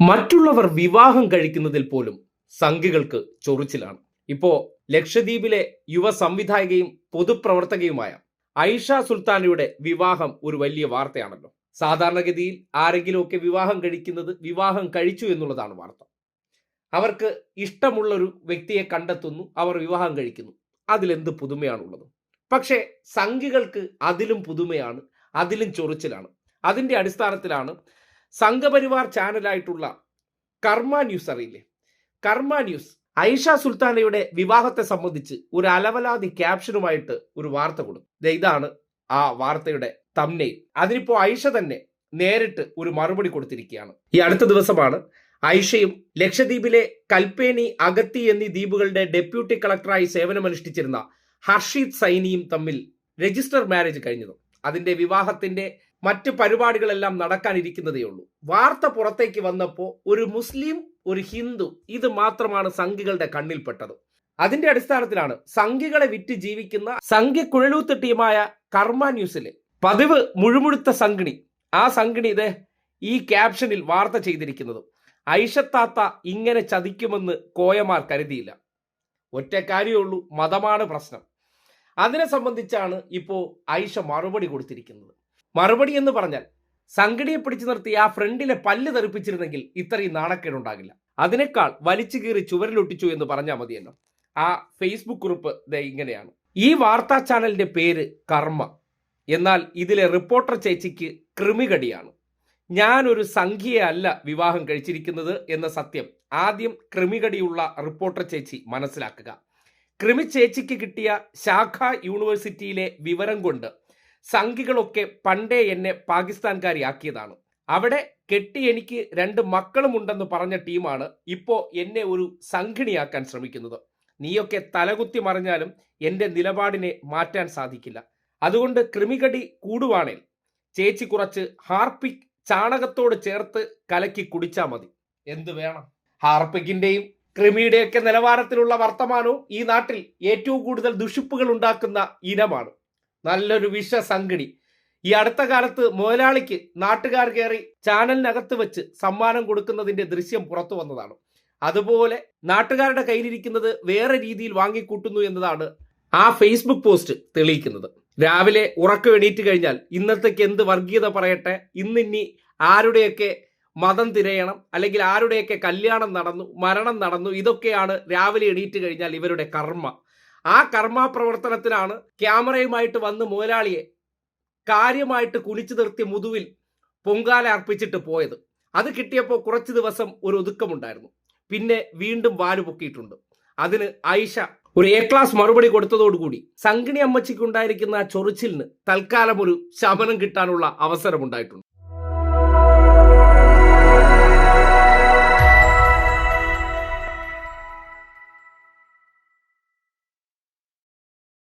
മറ്റുള്ളവർ വിവാഹം കഴിക്കുന്നതിൽ പോലും സംഘികൾക്ക് ചൊറിച്ചിലാണ്. ഇപ്പോ ലക്ഷദ്വീപിലെ യുവ സംവിധായകയും പൊതുപ്രവർത്തകയുമായ ഐഷ സുൽത്താനയുടെ വിവാഹം ഒരു വലിയ വാർത്തയാണല്ലോ. സാധാരണഗതിയിൽ ആരെങ്കിലുമൊക്കെ വിവാഹം കഴിക്കുന്നത് വിവാഹം കഴിച്ചു എന്നുള്ളതാണ് വാർത്ത. അവർക്ക് ഇഷ്ടമുള്ള ഒരു വ്യക്തിയെ കണ്ടെത്തുന്നു അവർ വിവാഹം കഴിക്കുന്നു. അതിലെന്ത് പുതുമയാണുള്ളത്? പക്ഷേ സംഘികൾക്ക് അതിലും പുതുമയാണ് അതിലും ചൊറിച്ചിലാണ്. അതിന്റെ അടിസ്ഥാനത്തിലാണ് സംഘപരിവാർ ചാനലായിട്ടുള്ള കർമ്മ ന്യൂസ് അറിയില്ലേ? കർമ്മ ന്യൂസ്. ഐഷ സുൽത്താനയുടെ വിവാഹത്തെ സംബന്ധിച്ച് ഒരു അലവലാതി ക്യാപ്ഷനുമായിട്ട് ഒരു വാർത്ത കൊടുത്തു. ഇതാണ് ആ വാർത്തയുടെ തമ്നെയിൽ അതിനിപ്പോ ഐഷ തന്നെ നേരിട്ട് ഒരു മറുപടി കൊടുത്തിരിക്കുകയാണ്. ഈ അടുത്ത ദിവസമാണ് ഐഷയും ലക്ഷദ്വീപിലെ കൽപ്പേനി അഗത്തി എന്നീ ദ്വീപുകളുടെ ഡെപ്യൂട്ടി കളക്ടറായി സേവനമനുഷ്ഠിച്ചിരുന്ന ഹർഷീദ് സൈനിയും തമ്മിൽ രജിസ്റ്റർ മാരേജ് കഴിഞ്ഞത്. അതിന്റെ വിവാഹത്തിന്റെ മറ്റ് പരിപാടികളെല്ലാം നടക്കാനിരിക്കുന്നതേ ഉള്ളൂ. വാർത്ത പുറത്തേക്ക് വന്നപ്പോൾ ഒരു മുസ്ലിം ഒരു ഹിന്ദു ഇത് മാത്രമാണ് സംഘികളുടെ കണ്ണിൽപ്പെട്ടത്. അതിന്റെ അടിസ്ഥാനത്തിലാണ് സംഘികളെ വിറ്റ് ജീവിക്കുന്ന സംഘ്യ കുഴലൂത്ത് ടീമായ കർമ്മ ന്യൂസിലെ പതിവ് മുഴുമുഴുത്ത സംഘിണി. ആ സംഘിണി ഇത് ഈ ക്യാപ്ഷനിൽ വാർത്ത ചെയ്തിരിക്കുന്നത്. ഐഷത്താത്ത ഇങ്ങനെ ചതിക്കുമെന്ന് കോയമാർ കരുതിയില്ല. ഒറ്റ കാര്യമുള്ളൂ മതമാണ് പ്രശ്നം. അതിനെ സംബന്ധിച്ചാണ് ഇപ്പോൾ ഐഷ മറുപടി കൊടുത്തിരിക്കുന്നത്. മറുപടി എന്ന് പറഞ്ഞാൽ സംഘടിയെ പിടിച്ചു നിർത്തി ആ ഫ്രണ്ടിലെ പല്ല് തെറിപ്പിച്ചിരുന്നെങ്കിൽ ഇത്രയും നാണക്കേടുണ്ടാകില്ല. അതിനേക്കാൾ വലിച്ചു കീറി ചുവരിലൊട്ടിച്ചു എന്ന് പറഞ്ഞാൽ മതിയല്ലോ. ആ ഫേസ്ബുക്ക് കുറിപ്പ് ഇങ്ങനെയാണ്. ഈ വാർത്താ ചാനലിന്റെ പേര് കർമ്മ. എന്നാൽ ഇതിലെ റിപ്പോർട്ടർ ചേച്ചിക്ക് കൃമികടിയാണ്. ഞാനൊരു സംഖ്യയെ അല്ല വിവാഹം കഴിച്ചിരിക്കുന്നത് എന്ന സത്യം ആദ്യം കൃമികടിയുള്ള റിപ്പോർട്ടർ ചേച്ചി മനസ്സിലാക്കുക. കൃമി ചേച്ചിക്ക് കിട്ടിയ ശാഖ യൂണിവേഴ്സിറ്റിയിലെ വിവരം കൊണ്ട് സംഘികളൊക്കെ പണ്ടേ എന്നെ പാകിസ്ഥാൻകാരിയാക്കിയതാണ്. അവിടെ കെട്ടി എനിക്ക് രണ്ട് മക്കളും ഉണ്ടെന്ന് പറഞ്ഞ ടീമാണ് ഇപ്പോൾ എന്നെ ഒരു സംഘിണിയാക്കാൻ ശ്രമിക്കുന്നത്. നീയൊക്കെ തലകുത്തി മറിഞ്ഞാലും എന്റെ നിലപാടിനെ മാറ്റാൻ സാധിക്കില്ല. അതുകൊണ്ട് കൃമികടി കൂടുവാണേൽ ചേച്ചി കുറച്ച് ഹാർപ്പിക് ചാണകത്തോട് ചേർത്ത് കലക്കി കുടിച്ചാൽ മതി. എന്ത് വേണം? ഹാർപ്പിക്കിന്റെയും കൃമിയുടെയൊക്കെ നിലവാരത്തിലുള്ള വർത്തമാനവും ഈ നാട്ടിൽ ഏറ്റവും കൂടുതൽ ദുഷിപ്പുകൾ ഉണ്ടാക്കുന്ന ഇനമാണ്. നല്ലൊരു വിഷ സംഘടി ഈ അടുത്ത കാലത്ത് മുതലാളിക്ക് നാട്ടുകാർ കയറി ചാനലിനകത്ത് വെച്ച് സമ്മാനം കൊടുക്കുന്നതിന്റെ ദൃശ്യം പുറത്തു വന്നതാണ്. അതുപോലെ നാട്ടുകാരുടെ കയ്യിലിരിക്കുന്നത് വേറെ രീതിയിൽ വാങ്ങിക്കൂട്ടുന്നു എന്നതാണ് ആ ഫേസ്ബുക്ക് പോസ്റ്റ് തെളിയിക്കുന്നത്. രാവിലെ ഉറക്കം എണീറ്റ് കഴിഞ്ഞാൽ ഇന്നത്തേക്ക് എന്ത് വർഗീയത പറയട്ടെ? ഇന്നിനി ആരുടെയൊക്കെ മതം തിരയണം അല്ലെങ്കിൽ ആരുടെയൊക്കെ കല്യാണം നടന്നു മരണം നടന്നു ഇതൊക്കെയാണ് രാവിലെ എണീറ്റ് കഴിഞ്ഞാൽ ഇവരുടെ കർമ്മ. ആ കർമാപ്രവർത്തനത്തിലാണ് ക്യാമറയുമായിട്ട് വന്ന് മുതലാളിയെ കാര്യമായിട്ട് കുനിച്ചു നിർത്തി മുതുവിൽ പൊങ്കാല അർപ്പിച്ചിട്ട് പോയത്. അത് കിട്ടിയപ്പോൾ കുറച്ച് ദിവസം ഒരു ഒതുക്കമുണ്ടായിരുന്നു. പിന്നെ വീണ്ടും വാൽ പൊക്കിയിട്ടുണ്ട്. അതിന് ഐഷ ഒരു എ ക്ലാസ് മറുപടി കൊടുത്തതോടുകൂടി സംഗിണി അമ്മച്ചിക്കുണ്ടായിരിക്കുന്ന ആ ചൊറിച്ചിലിന് തൽക്കാലം ഒരു ശമനം കിട്ടാനുള്ള അവസരമുണ്ടായിട്ടുണ്ട്.